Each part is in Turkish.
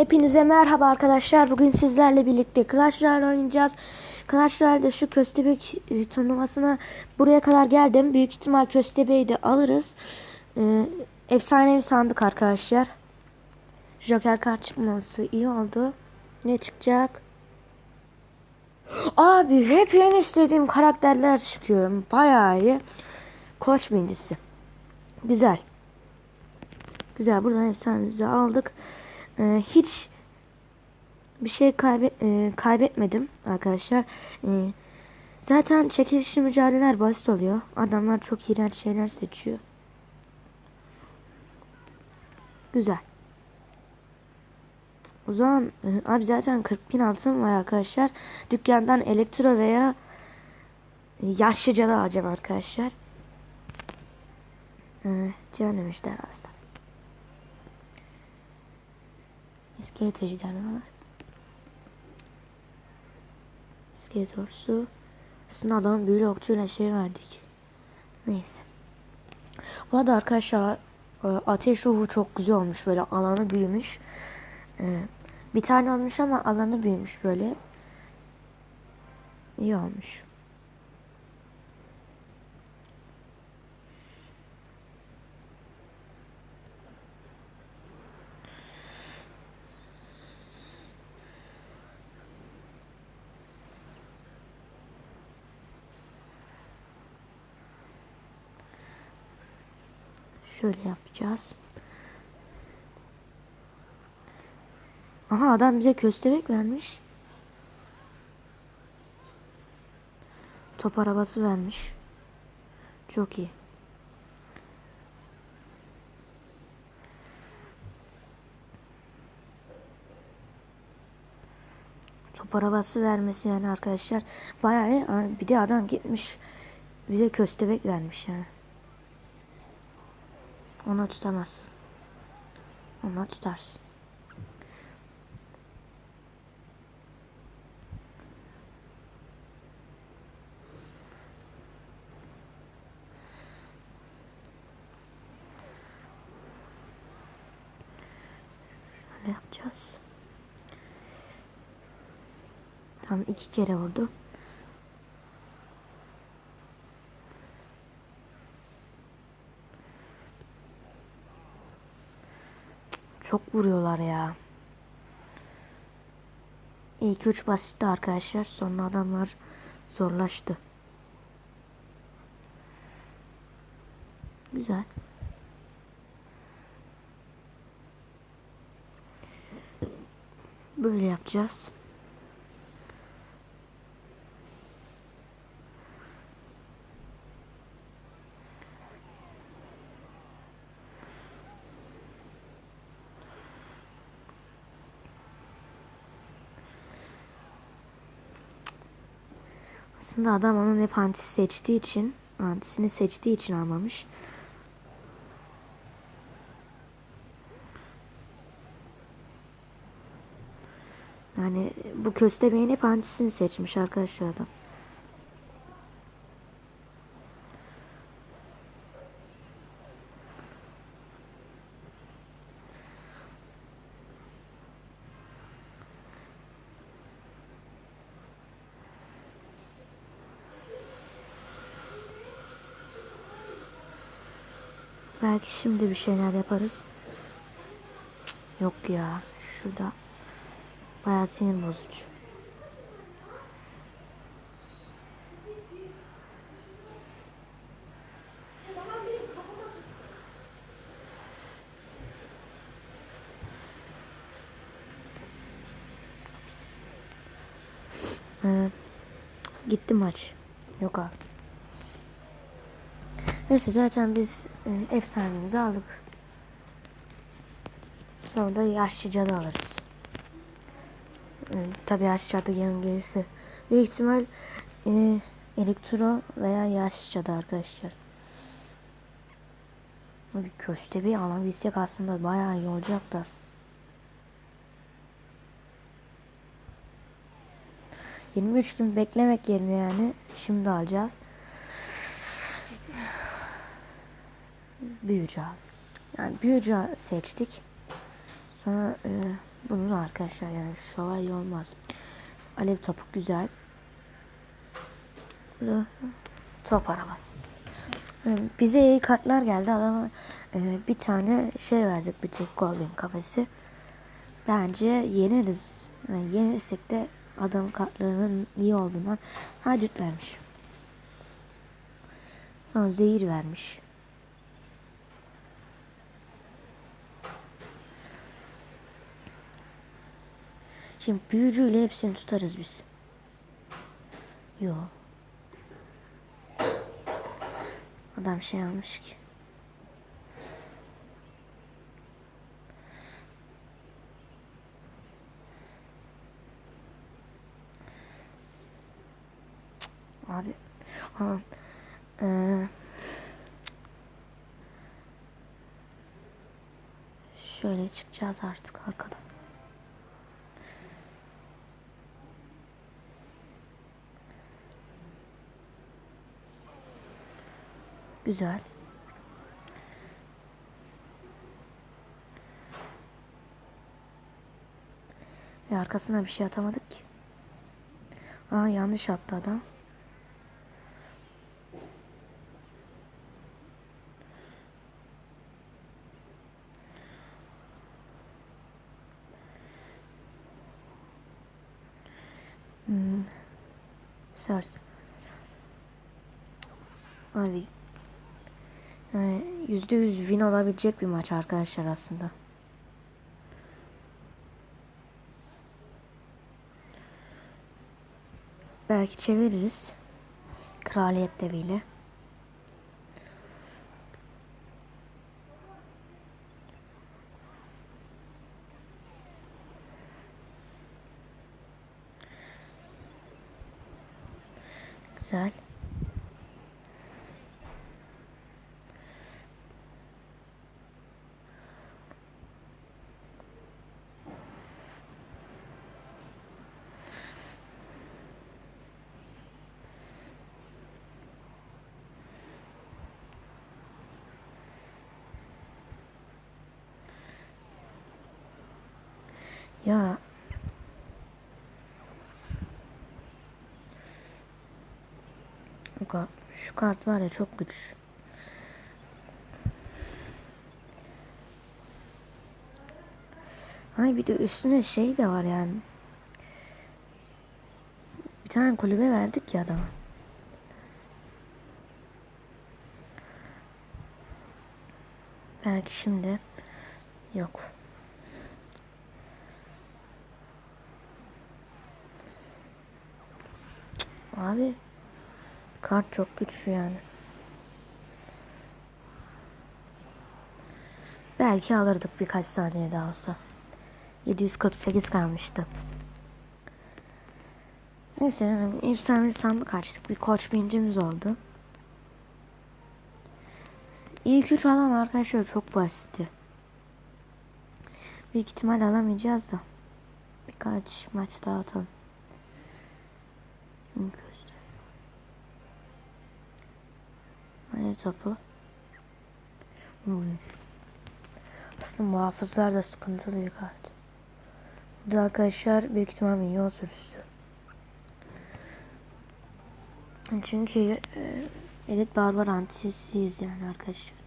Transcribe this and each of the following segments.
Hepinize merhaba arkadaşlar. Bugün sizlerle birlikte Clash Royale oynayacağız. Clash Royale'de şu köstebek e, turnuvasına buraya kadar geldim. Büyük ihtimal köstebeği de alırız. Ee, efsanevi sandık arkadaşlar. Joker kart çıkması iyi oldu. Ne çıkacak? Abi hep en istediğim karakterler çıkıyor. Bayağı iyi. Koç birincisi. Güzel. Güzel buradan efsanemizi aldık. Ee, hiç bir şey kaybe e, kaybetmedim arkadaşlar. Ee, zaten çekilişli mücadeleler basit oluyor. Adamlar çok iğrenç şeyler seçiyor. Güzel. O zaman e, abi zaten 40 bin altın var arkadaşlar. Dükkandan elektro veya e, yaşlıcalı alacağım arkadaşlar. Ee, canım işte hasta. İskelet ejderha var. İskelet orsu. Aslında adamın büyülü okçuyla şey verdik. Neyse. Bu arada arkadaşlar e, ateş ruhu çok güzel olmuş. Böyle alanı büyümüş. Ee, Bir tane olmuş ama alanı büyümüş böyle. İyi olmuş. Şöyle yapacağız. Aha adam bize köstebek vermiş. Top arabası vermiş. Çok iyi. Top arabası vermesi yani arkadaşlar. Bayağı Bir de adam gitmiş bize köstebek vermiş yani. Ona tutamazsın. Ona tutarsın. Şöyle yapacağız. Tam iki kere vurdu. Çok vuruyorlar ya. İlk üç basitti arkadaşlar. Sonra adamlar zorlaştı. Güzel. Böyle yapacağız. Aslında adam onun hep antisi seçtiği için, antisini seçtiği için almamış. Yani bu köstebeğin hep antisini seçmiş arkadaşlar adam. Belki şimdi bir şeyler yaparız. Yok ya. Şurada bayağı sinir bozucu. Ee, gitti maç. Yok abi. Neyse zaten biz e, efsanemizi aldık. Sonra da yaşlıca da alırız. E, tabii yaşlıca yanım gelirse. Büyük ihtimal e, elektro veya yaşlıca da arkadaşlar. Bir köstebeği alabilsek aslında bayağı iyi olacak da. ...23 gün beklemek yerine yani... ...şimdi alacağız. Büyücü. Yani büyücü seçtik. Sonra e, Bunun arkadaşlar yani şövalye olmaz. Alev topu güzel. Burada top arabası. Ee, Bize iyi kartlar geldi. Adama e, bir tane şey verdik. Bir tek Goblin kafesi. Bence yeneriz. Yani yenirsek de adam kartlarının iyi olduğundan hadut vermiş. Sonra zehir vermiş. Şimdi büyücüyle hepsini tutarız biz. Yo. Adam şey almış ki. Abi. Ha. Ee, şöyle çıkacağız artık arkadan. Güzel. Ve arkasına bir şey atamadık ki. Aa yanlış attı adam. Hmm. Sars. Abi yani yüzde yüz win olabilecek bir maç arkadaşlar aslında. Belki çeviririz. Kraliyet deviyle. Güzel. Ya şu kart var ya çok güç. Ay bir de üstüne şey de var yani. Bir tane kulübe verdik ya adama. Belki şimdi yok. Abi kart çok güçlü yani. Belki alırdık birkaç saniye daha olsa. 748 kalmıştı. Neyse efsane sandık açtık. Bir koç bincimiz oldu. İlk üç alan arkadaşlar çok basitti. Büyük ihtimal alamayacağız da. Birkaç maç daha atalım. Göster. Hani topu. Aslında muhafızlar da sıkıntılı bir kart. Burada arkadaşlar büyük ihtimal milyon sürüsü. Çünkü e, elit barbar antisiyiz yani arkadaşlar.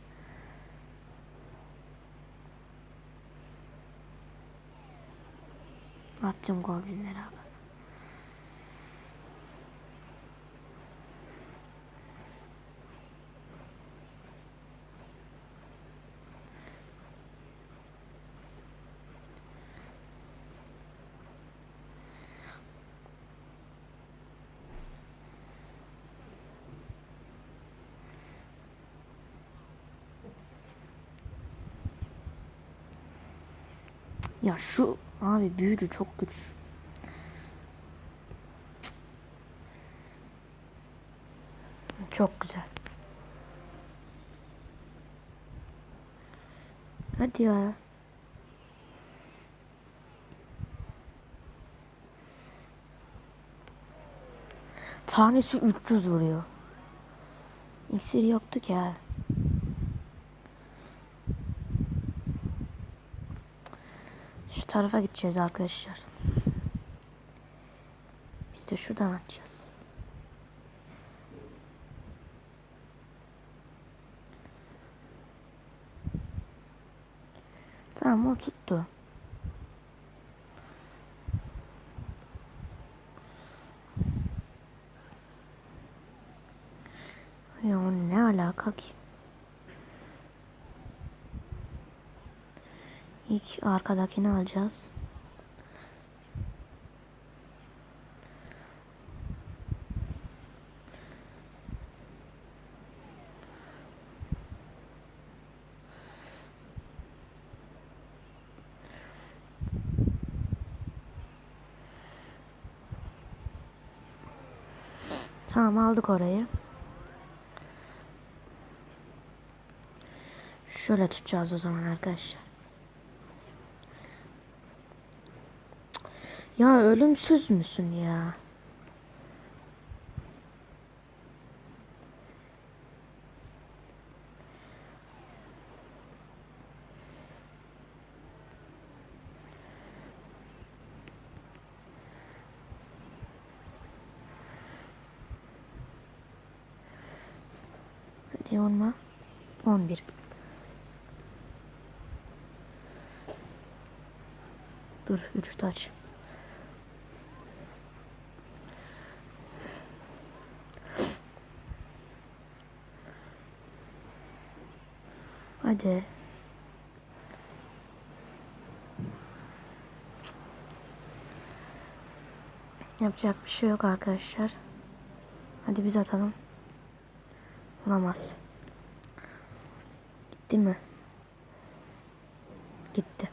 Atacağım goblinleri abi. Ya şu abi büyücü çok güç. Çok güzel. Hadi ya. Tanesi 300 vuruyor. İksir yoktu ki ha. Şu tarafa gideceğiz arkadaşlar. Biz de şuradan açacağız. Tamam o tuttu. Ya o ne alaka ki? İlk arkadakini alacağız. Tamam aldık orayı. Şöyle tutacağız o zaman arkadaşlar. Ya ölümsüz müsün ya? Hadi olma. 11. Dur 3 taç. Hadi. Yapacak bir şey yok arkadaşlar. Hadi biz atalım. Olamaz. Gitti mi? Gitti.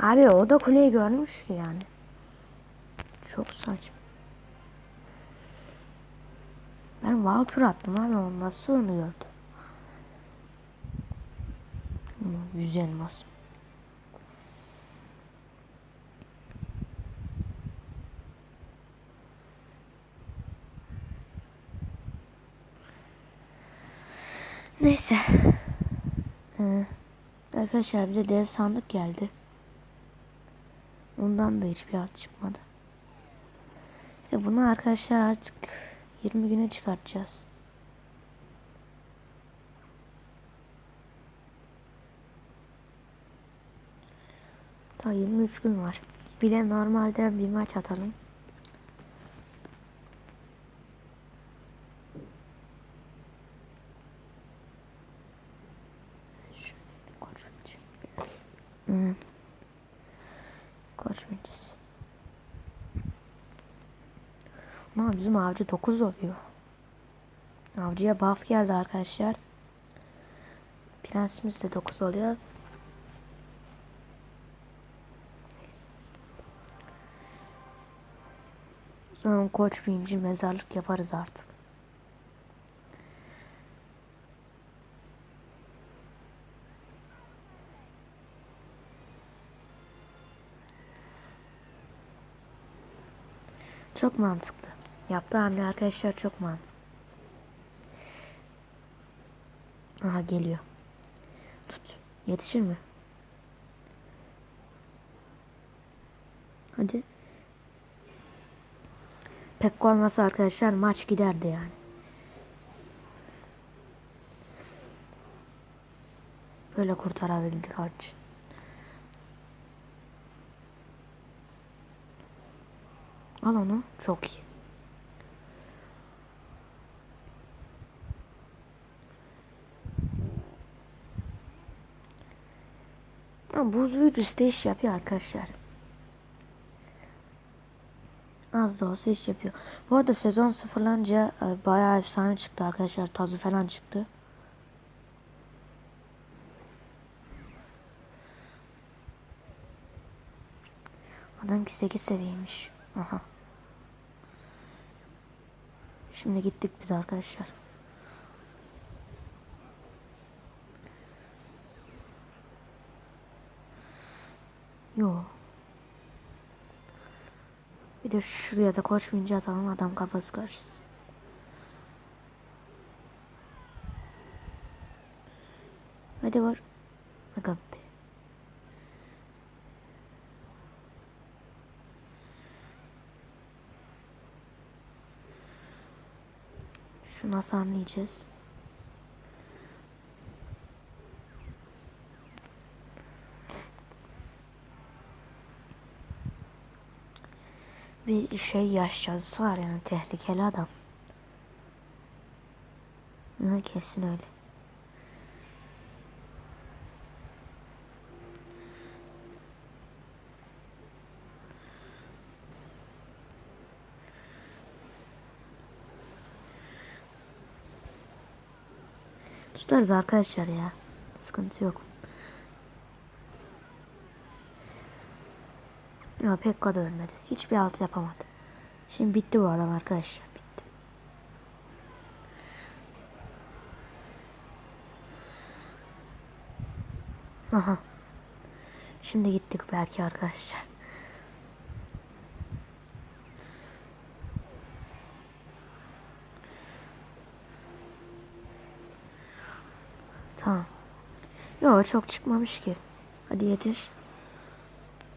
Abi o da kuleyi görmüş ki yani. Çok saçma. Ben Valkür attım abi o nasıl onu gördü? Hmm, Yüz elmas. Neyse. Ee, arkadaşlar bir de dev sandık geldi. Ondan da hiçbir alt çıkmadı. İşte bunu arkadaşlar artık 20 güne çıkartacağız. Daha 23 gün var. Bir de normalden bir maç atalım. Hmm. Koç maçısı. Ama bizim avcı 9 oluyor. Avcıya buff geldi arkadaşlar. Prensimiz de 9 oluyor. Sonra koç bininci mezarlık yaparız artık. Çok mantıklı. Yaptığı hamle arkadaşlar çok mantıklı. Aha geliyor. Tut. Yetişir mi? Hadi. Pek olmasa arkadaşlar maç giderdi yani. Böyle kurtarabildik harç. Al onu. Çok iyi. Buz büyücüsü de iş yapıyor arkadaşlar. Az da olsa iş yapıyor. Bu arada sezon sıfırlanınca e, bayağı efsane çıktı arkadaşlar. Tazı falan çıktı. Adamki 8 seviyeymiş. Aha. Şimdi gittik biz arkadaşlar. Yo. Bir de şuraya da koşmayınca atalım adam kafası karışsın. Hadi var. Aga be. Şunu. Bir şey yaş yazısı var yani tehlikeli adam. Hı, kesin öyle. Tutarız arkadaşlar ya. Sıkıntı yok. Ama Pekka da ölmedi. Hiçbir alt yapamadı. Şimdi bitti bu adam arkadaşlar. Bitti. Aha. Şimdi gittik belki arkadaşlar. Tamam. Yok çok çıkmamış ki. Hadi yetiş.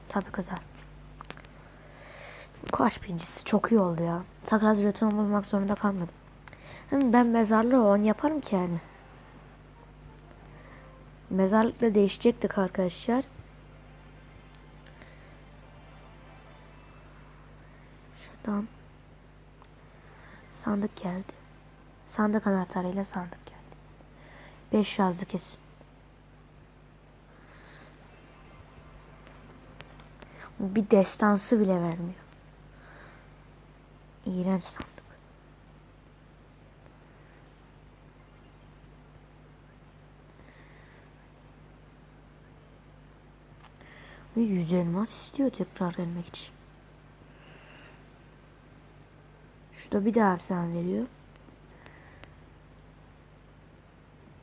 Tabii kızar. Koş birincisi çok iyi oldu ya. Takas jeton bulmak zorunda kalmadım. Hem ben mezarlığı 10 yaparım ki yani. Mezarlıkla değişecektik arkadaşlar. Şuradan sandık geldi. Sandık anahtarıyla sandık geldi. 5 yazdı kesin. Bir destansı bile vermiyor. İğrenç sandık. Ve yüz elmas istiyor tekrar gelmek için. Şurada bir daha efsane veriyor.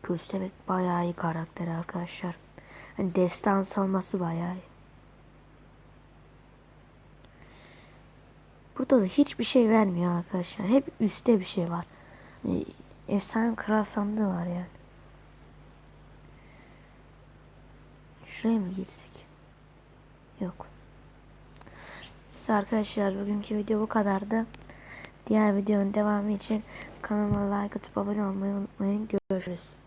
Köstebek bayağı iyi karakter arkadaşlar. Hani destans olması bayağı iyi. Burada da hiçbir şey vermiyor arkadaşlar. Hep üstte bir şey var. Hani efsane kral sandığı var yani. Şuraya mı girsek? Yok. Neyse arkadaşlar bugünkü video bu kadardı. Diğer videonun devamı için kanalıma like atıp abone olmayı unutmayın. Görüşürüz.